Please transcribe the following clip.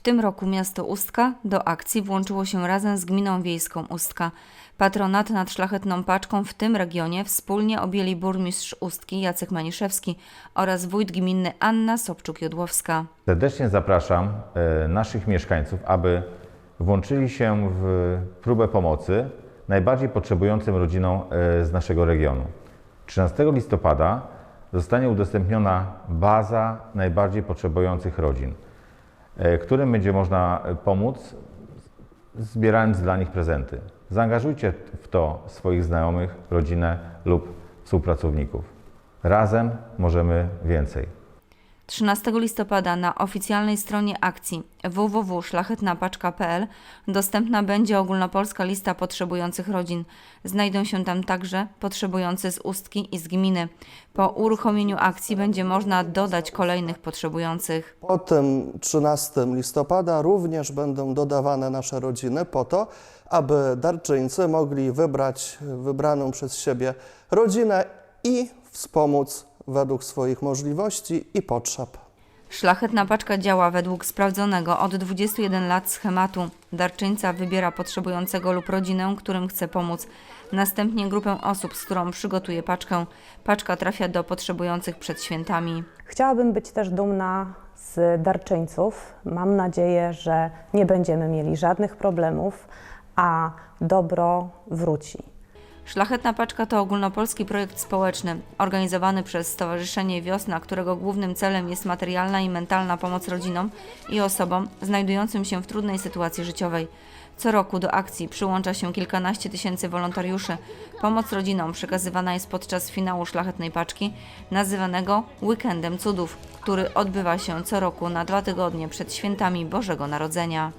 W tym roku miasto Ustka do akcji włączyło się razem z gminą wiejską Ustka. Patronat nad szlachetną paczką w tym regionie wspólnie objęli burmistrz Ustki Jacek Maniszewski oraz wójt gminny Anna Sobczuk-Jodłowska. Serdecznie zapraszam e, naszych mieszkańców, aby włączyli się w próbę pomocy najbardziej potrzebującym rodzinom e, z naszego regionu. 13 listopada zostanie udostępniona baza najbardziej potrzebujących rodzin, którym będzie można e, pomóc zbierając dla nich prezenty. Zaangażujcie w to swoich znajomych, rodzinę lub współpracowników. Razem możemy więcej. 13 listopada na oficjalnej stronie akcji www.szlachetnapaczka.pl dostępna będzie ogólnopolska lista potrzebujących rodzin. Znajdą się tam także potrzebujący z Ustki i z gminy. Po uruchomieniu akcji będzie można dodać kolejnych potrzebujących. Po tym 13 listopada również będą dodawane nasze rodziny po to, aby darczyńcy mogli wybrać wybraną przez siebie rodzinę i wspomóc według swoich możliwości i potrzeb. Szlachetna paczka działa według sprawdzonego od 21 lat schematu. Darczyńca wybiera potrzebującego lub rodzinę, którym chce pomóc. Następnie grupę osób, z którą przygotuje paczkę. Paczka trafia do potrzebujących przed świętami. Chciałabym być też dumna z darczyńców. Mam nadzieję, że nie będziemy mieli żadnych problemów, a dobro wróci. Szlachetna Paczka to ogólnopolski projekt społeczny organizowany przez Stowarzyszenie Wiosna, którego głównym celem jest materialna i mentalna pomoc rodzinom i osobom znajdującym się w trudnej sytuacji życiowej. Co roku do akcji przyłącza się kilkanaście tysięcy wolontariuszy. Pomoc rodzinom przekazywana jest podczas finału Szlachetnej Paczki, nazywanego Weekendem Cudów, który odbywa się co roku na dwa tygodnie przed świętami Bożego Narodzenia.